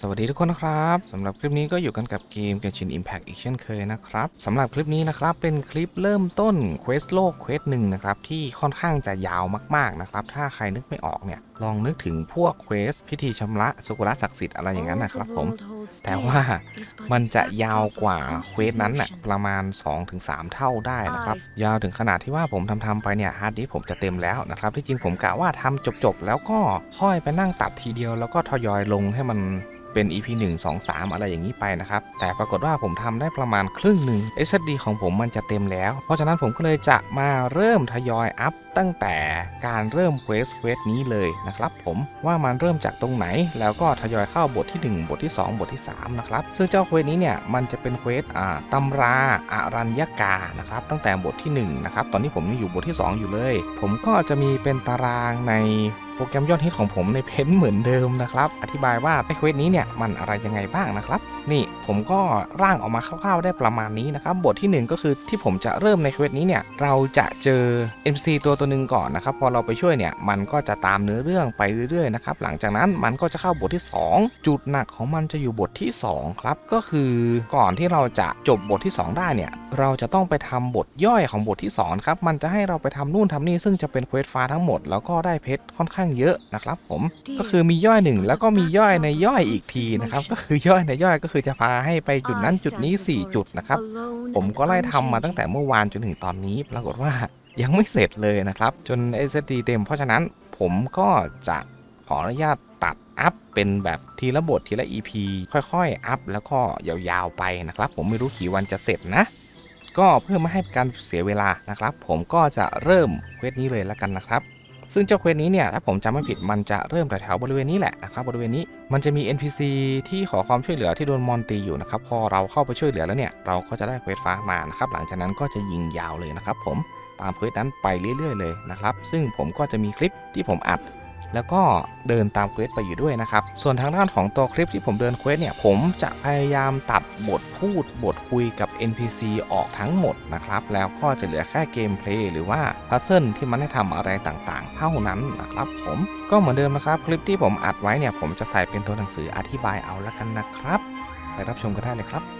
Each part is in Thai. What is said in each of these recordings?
สวัสดีทุกคนนะครับสำหรับคลิปนี้ก็อยู่กันกับเกม Genshin Impact อีกเช่นเคยนะครับสำหรับคลิปนี้นะครับเป็นคลิปเริ่มต้นเควสโลกเควสหนึ่งนะครับที่ค่อนข้างจะยาวมากๆนะครับถ้าใครนึกไม่ออกเนี่ยลองนึกถึงพวกเควสพิธีชำระสุกุระศักดิ์สิทธิ์อะไรอย่างนั้นนะครับผมแต่ว่ามันจะยาวกว่าเควสนั้นน่ะประมาณ 2-3 เท่าได้นะครับยาวถึงขนาดที่ว่าผมทำทำไปเนี่ยฮาร์ดดิสผมจะเต็มแล้วนะครับที่จริงผมกะว่าทำจบๆแล้วก็ค่อยไปนั่งตัดทีเดียวแล้วก็ทยอยลงให้มันเป็น EP 1 2 3 อะไรอย่างนี้ไปนะครับ แต่ปรากฏว่าผมทำได้ประมาณครึ่งหนึ่ง SSD ของผมมันจะเต็มแล้ว เพราะฉะนั้นผมก็เลยจะมาเริ่มทยอยอัพตั้งแต่การเริ่มเควสเควสนี้เลยนะครับผมว่ามันเริ่มจากตรงไหน แล้วก็ทยอยเข้าบทที่ 1 บทที่ 2 บทที่3นะครับซึ่งเจ้าเควสนี้เนี่ยมันจะเป็นเควสอ่าตำราอารัญญากานะครับตั้งแต่บทที่1นะครับตอนนี้ผมยังอยู่บทที่ 2 อยู่เลย ผมก็จะมีเป็นตารางใน โปรแกรมยอดฮิตของผมในเพนเหมือนเดิมนะครับ อธิบายว่าในเควสนี้เนี่ยมันอะไรยังไงบ้างนะครับ นี่ผมก็ร่างออกมาคร่าวๆได้ประมาณนี้นะครับ บทที่ 1 ก็คือที่ผมจะเริ่มในเควสนี้เนี่ยเราจะเจอ MC ตัวตัวหนึ่งก่อนนะครับ พอเราไปช่วยเนี่ยมันก็จะตามเนื้อเรื่องไปเรื่อยๆนะครับ หลังจากนั้นมันก็จะเข้าบทที่ 2 จุดหนักของมันจะอยู่บทที่ 2 ครับ ก็คือก่อนที่เราจะจบบทที่ 2 ได้เนี่ยเราจะต้องไปทำบทย่อยของบทที่2ครับมันจะให้เราไปทำนู่นทำนี่ซึ่งจะเป็นเควสฟ้าทั้งหมดแล้วก็ได้เพชรค่อนข้างเยอะนะครับผมก็คือมีย่อยหนึ่งแล้วก็มีย่อยในย่อยอีกทีนะครับก็คือย่อยในย่อยก็คือจะพาให้ไปจุดนั้นจุดนี้ 4 จุดนะครับผมก็ไล่ทำมาตั้งแต่เมื่อวานจนถึงตอนนี้ ปรากฏว่ายังไม่เสร็จเลยนะครับ จน SSD เต็มเพราะฉะนั้นผมก็จะขออนุญาตตัดอัพเป็นแบบทีละบททีละ EP ค่อยๆ อัพแล้วก็ยาวๆไปนะครับ ผมไม่รู้กี่วันจะเสร็จนะ ก็เพื่อไม่ให้การเสียเวลานะครับ ผมก็จะเริ่มเควสนี้เลยแล้วกันนะครับ ซึ่งเจ้าเควสนี้เนี่ยถ้าผมจำไม่ผิดมันจะเริ่มแถวบริเวณนี้แหละนะครับบริเวณนี้มันจะมี NPC ที่ขอความช่วยเหลือที่โดนมอนตีอยู่นะครับพอเราเข้าไปช่วยเหลือแล้วเนี่ยเราก็จะได้เควสฟ้ามานะครับหลังจากนั้นก็จะยิงยาวเลยนะครับผมตามเควสนั้นไปเรื่อยๆเลยนะครับซึ่งผมก็จะมีคลิปที่ผมอัด แล้วก็เดินตามเควสไปอยู่ด้วยนะครับ ส่วนทางด้านของตัวคลิปที่ผมเดินเควสเนี่ย ผมจะพยายามตัดบทพูดบทคุยกับ NPC ออกทั้งหมดนะครับ แล้วก็จะเหลือแค่เกมเพลย์หรือว่าพัซเซิลที่มันให้ทำอะไรต่างๆ เท่านั้นนะครับผมก็เหมือนเดิมนะครับคลิปที่ผมอัดไว้เนี่ยผมจะใส่เป็นตัวหนังสืออธิบายเอาละกันนะครับ ไปรับชมกันได้เลยครับ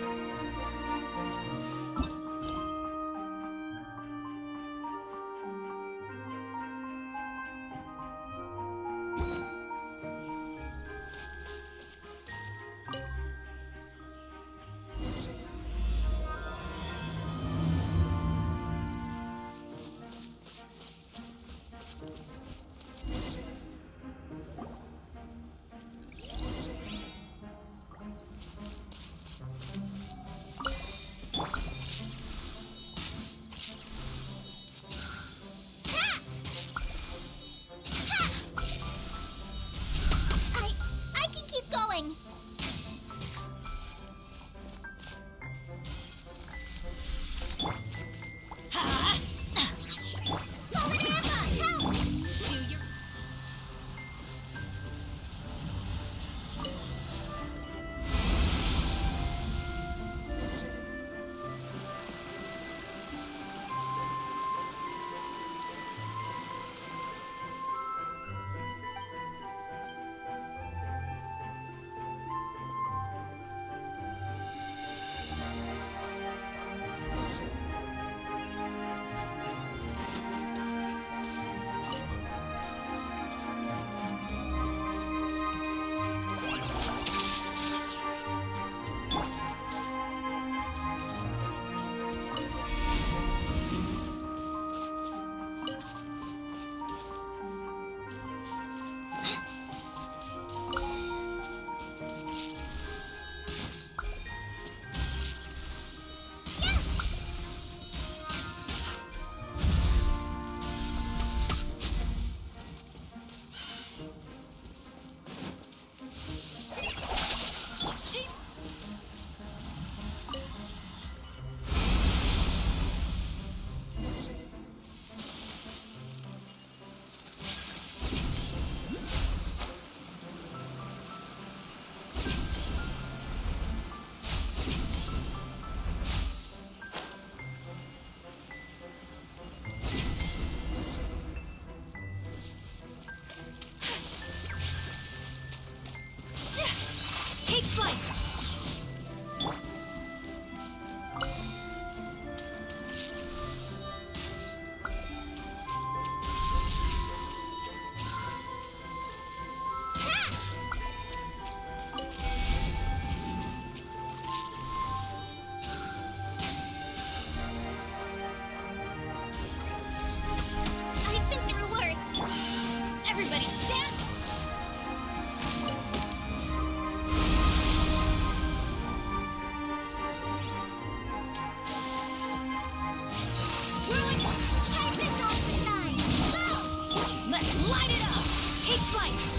Fight. flight!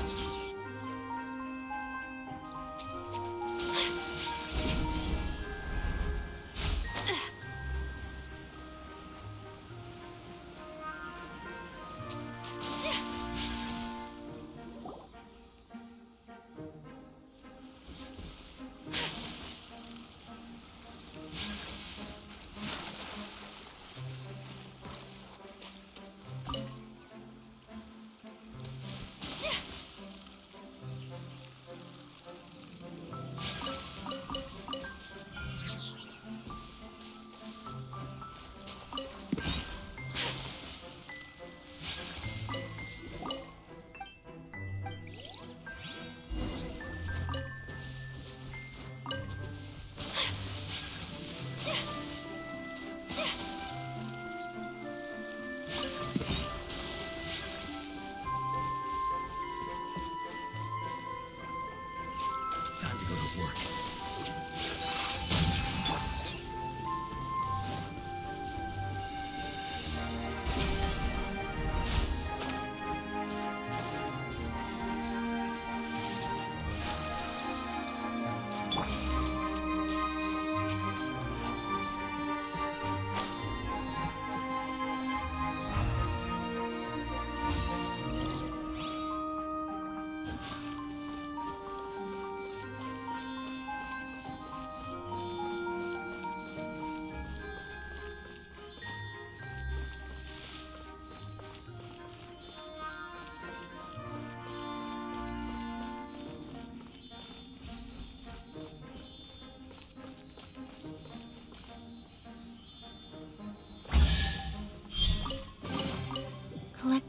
would have.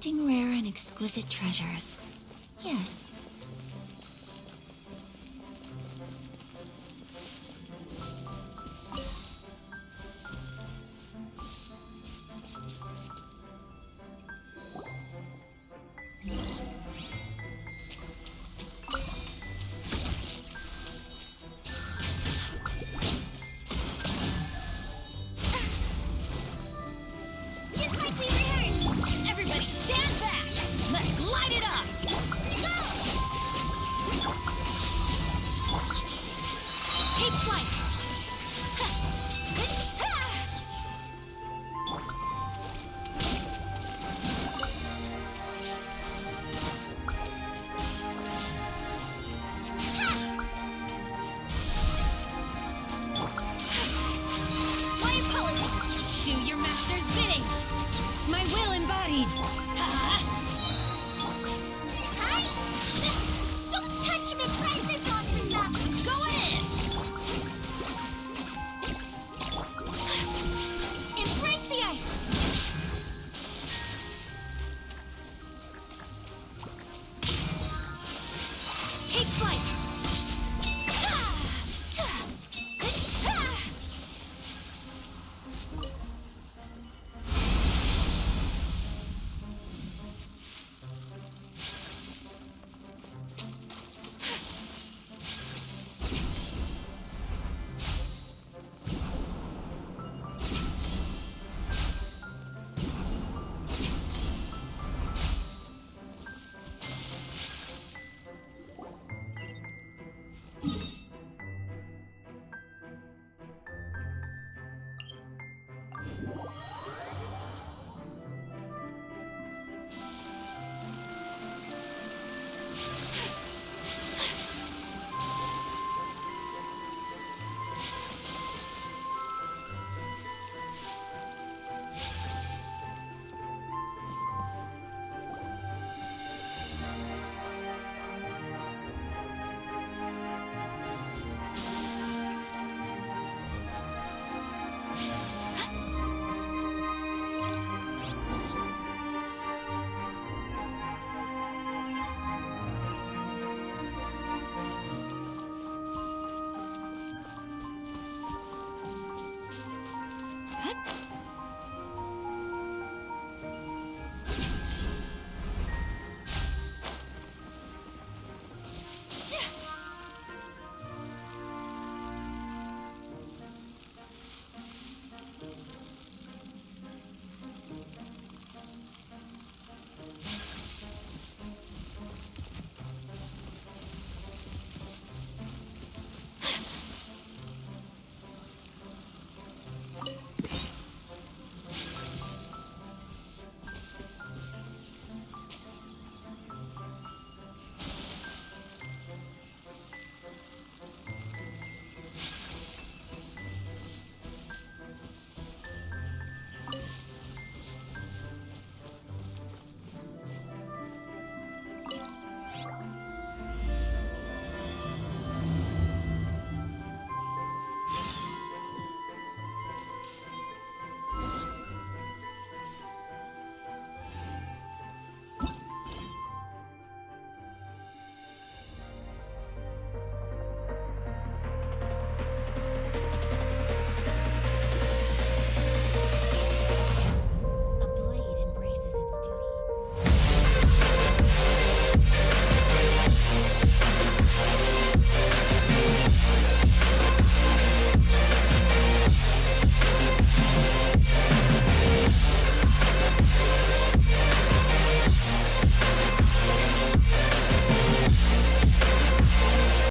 Collecting rare and exquisite treasures. need.